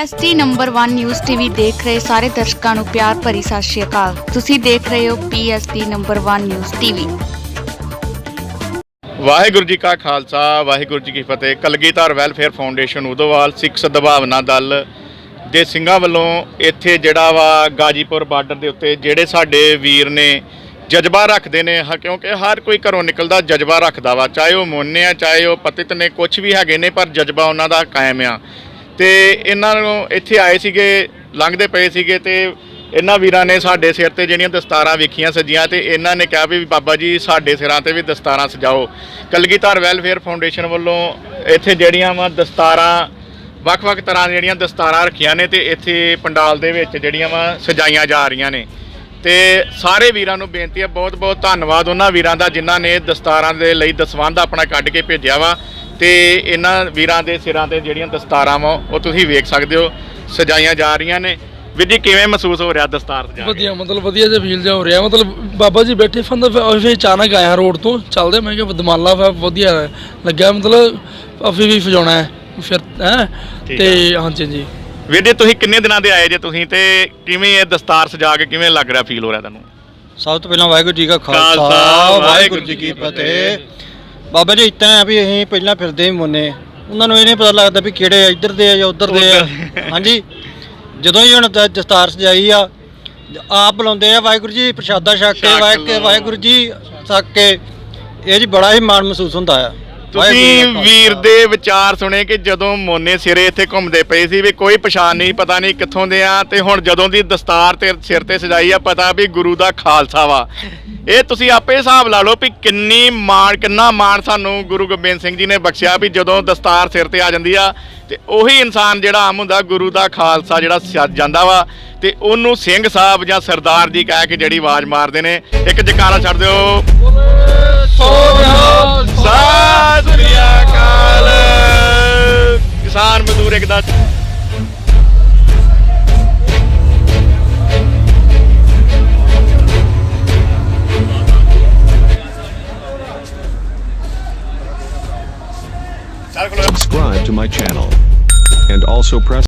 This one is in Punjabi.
ਐਸਟੀ ਨੰਬਰ 1 ਨਿਊਜ਼ ਟੀਵੀ ਦੇਖ ਰਹੇ ਸਾਰੇ ਦਰਸ਼ਕਾਂ ਨੂੰ ਪਿਆਰ ਭਰੀ ਸਤਿ ਸ਼੍ਰੀ ਅਕਾਲ। ਤੁਸੀਂ ਦੇਖ ਰਹੇ ਹੋ PST number 1 news TV Waheguru ji ਕਾ ਖਾਲਸਾ, ਵਾਹਿਗੁਰੂ ਜੀ ਕੀ ਫਤਿਹ। ਕਲਗੀਧਰ ਵੈਲਫੇਅਰ ਫਾਊਂਡੇਸ਼ਨ ਉਦੋਵਾਲ ਸਿੱਖ ਸਦਭਾਵਨਾ ਦਲ ਦੇ ਸਿੰਘਾਂ ਵੱਲੋਂ ਇੱਥੇ ਜਿਹੜਾ ਵਾ ਗਾਜੀਪੁਰ ਬਾਰਡਰ ਦੇ ਉੱਤੇ ਜਿਹੜੇ ਸਾਡੇ ਵੀਰ ਨੇ ਜਜ਼ਬਾ ਰੱਖਦੇ ਨੇ ਕਿਉਂਕਿ ਹਰ ਕੋਈ ਘਰੋਂ ਨਿਕਲਦਾ ਜਜ਼ਬਾ ਰੱਖਦਾ ਵਾ। ਚਾਹੇ ਉਹ ਮੋਨੇ ਆ, ਚਾਹੇ ਉਹ ਪਤਿਤ ਨੇ ਕੁਝ ਵੀ ਹੈਗੇ ਨੇ, ਪਰ ਜਜ਼ਬਾ ਉਹਨਾਂ ਦਾ ਕਾਇਮ ਆ। ਤੇ ਇਹਨਾਂ ਨੂੰ ਇੱਥੇ ਆਏ ਸੀਗੇ, ਲੰਘਦੇ ਪਏ ਸੀਗੇ ਤੇ ਇਹਨਾਂ ਵੀਰਾਂ ਨੇ ਸਾਡੇ ਸਿਰ ਤੇ ਜਿਹੜੀਆਂ ਦਸਤਾਰਾਂ ਵੇਖੀਆਂ ਸਜੀਆਂ ਤੇ ਇਹਨਾਂ ਨੇ ਕਿਹਾ ਵੀ ਬਾਬਾ ਜੀ ਸਾਡੇ ਸਿਰਾਂ ਤੇ ਵੀ ਦਸਤਾਰਾਂ ਸਜਾਓ। ਕਲਗੀਧਰ ਵੈਲਫੇਅਰ ਫਾਊਂਡੇਸ਼ਨ ਵੱਲੋਂ ਇੱਥੇ ਜਿਹੜੀਆਂ ਵਾ ਦਸਤਾਰਾਂ, ਵੱਖ-ਵੱਖ ਤਰ੍ਹਾਂ ਦੀਆਂ ਜਿਹੜੀਆਂ ਦਸਤਾਰਾਂ ਰੱਖੀਆਂ ਨੇ ਤੇ ਇੱਥੇ ਪੰਡਾਲ ਦੇ ਵਿੱਚ ਜਿਹੜੀਆਂ ਵਾ ਸਜਾਈਆਂ ਜਾ ਰਹੀਆਂ ਨੇ। ਤੇ ਸਾਰੇ ਵੀਰਾਂ ਨੂੰ ਬੇਨਤੀ ਹੈ, ਬਹੁਤ-ਬਹੁਤ ਧੰਨਵਾਦ ਉਹਨਾਂ ਵੀਰਾਂ ਦਾ ਜਿਨ੍ਹਾਂ ਨੇ ਦਸਤਾਰਾਂ ਦੇ ਲਈ ਦਸਵੰਧ ਆਪਣਾ ਕੱਢ ਕੇ ਭੇਜਿਆ ਵਾ। ਤੇ ਇਹਨਾਂ ਵੀਰਾਂ ਦੇ ਸਿਰਾਂ ਤੇ ਜਿਹੜੀਆਂ ਦਸਤਾਰਾਂ ਵਾ ਉਹ ਤੁਸੀਂ ਵੇਖ ਸਕਦੇ ਹੋ ਸਜਾਈਆਂ ਜਾ ਰਹੀਆਂ ਨੇ। ਵੀਰ ਜੀ ਕਿਵੇਂ ਮਹਿਸੂਸ ਹੋ ਰਿਹਾ ਦਸਤਾਰ ਸਜਾ ਕੇ ਵਧੀਆ ਮਤਲਬ ਵਧੀਆ ਜਿਹਾ ਫੀਲ ਜਿਹਾ ਹੋ ਰਿਹਾ। ਮਤਲਬ ਬਾਬਾ ਜੀ ਬੈਠੇ ਫੰਦ ਫਿਰ ਅਚਾਨਕ ਆਇਆ ਰੋਡ ਤੋਂ ਚੱਲਦੇ ਮੈਂ ਕਿਹਾ ਦਮਾਲਾ ਵਾ ਵਧੀਆ ਲੱਗਿਆ। ਮਤਲਬ ਅਫੀ ਵੀ ਫਜਾਉਣਾ ਹੈ ਫਿਰ ਹੈ? ਠੀਕ ਤੇ ਹਾਂਜੀ ਹਾਂਜੀ। ਵੀਰ ਜੀ ਤੁਸੀਂ ਕਿੰਨੇ ਦਿਨਾਂ ਦੇ ਆਏ ਜੇ ਤੁਸੀਂ ਤੇ ਕਿਵੇਂ ਇਹ ਦਸਤਾਰ ਸਜਾ ਕੇ ਕਿਵੇਂ ਲੱਗ ਰਿਹਾ ਫੀਲ ਹੋ ਰਿਹਾ ਤੁਹਾਨੂੰ? ਸਭ ਤੋਂ ਪਹਿਲਾਂ ਵਾਹਿਗੁਰੂ ਜੀ ਕਾ ਖਾਲਸਾ, ਵਾਹਿਗੁਰੂ ਜੀ ਕੀ ਫਤਿਹ। ਬਾਬਾ ਜੀ ਇਤਾਂ ਆ ਵੀ ਅਸੀਂ ਪਹਿਲਾਂ ਫਿਰਦੇ ਹੀ ਮੁੰਨੇ। ਉਹਨਾਂ ਨੂੰ ਇਹ ਨਹੀਂ ਪਤਾ ਲੱਗਦਾ ਵੀ ਕਿਹੜੇ ਇੱਧਰ ਦੇ ਆ ਜਾਂ ਉੱਧਰ ਦੇ ਆ। ਹਾਂਜੀ। ਜਦੋਂ ਹੀ ਹੁਣ ਦਸਤਾਰ ਸਜਾਈ ਆ ਆਪ ਬੁਲਾਉਂਦੇ ਆ ਵਾਹਿਗੁਰੂ ਜੀ ਪ੍ਰਸ਼ਾਦਾ ਛਕ ਕੇ। ਵਾਹਿਗੁਰੂ ਜੀ ਛਕ ਕੇ। ਇਹ ਜੀ ਬੜਾ ਹੀ ਮਾਣ ਮਹਿਸੂਸ ਹੁੰਦਾ ਆ। ਤੁਸੀਂ ਵੀਰ। ਦੇ ਵਿਚਾਰ ਸੁਣੇ ਕਿ ਜਦੋਂ ਮੋਨੇ ਸਿਰੇ ਇੱਥੇ ਘੁੰਮਦੇ ਪਏ ਸੀ ਵੀ ਕੋਈ ਪਛਾਣ ਨਹੀਂ ਪਤਾ ਨਹੀਂ ਕਿੱਥੋਂ ਦੇ ਆ ਤੇ ਹੁਣ ਜਦੋਂ ਦੀ ਦਸਤਾਰ ਤੇ ਸਿਰ ਤੇ ਸਜਾਈ ਆ ਪਤਾ ਵੀ ਗੁਰੂ ਦਾ ਖਾਲਸਾ ਵਾ। ਇਹ ਤੁਸੀਂ ਆਪੇ ਹਿਸਾਬ ਲਾ ਲਓ ਵੀ ਕਿੰਨੀ ਮਾਣ ਕਿੰਨਾ ਮਾਣ ਸਾਨੂੰ ਗੁਰੂ ਗੋਬਿੰਦ ਸਿੰਘ ਜੀ ਨੇ ਬਖਸ਼ਿਆ ਵੀ ਜਦੋਂ ਦਸਤਾਰ ਸਿਰ ਤੇ ਆ ਜਾਂਦੀ ਆ ਤੇ ਉਹੀ ਇਨਸਾਨ ਜਿਹੜਾ ਆਮ ਹੁੰਦਾ ਗੁਰੂ ਦਾ ਖਾਲਸਾ ਜਿਹੜਾ ਸੱਜ ਜਾਂਦਾ ਵਾ ਤੇ ਉਹਨੂੰ ਸਿੰਘ ਸਾਹਿਬ ਜਾਂ ਸਰਦਾਰ ਜੀ ਕਹਿ ਕੇ ਜਿਹੜੀ ਆਵਾਜ਼ ਮਾਰਦੇ ਨੇ। ਇੱਕ ਜਕਾਰਾ ਛੱਡ ਦਿਓ। છે Subscribe to my channel. And also press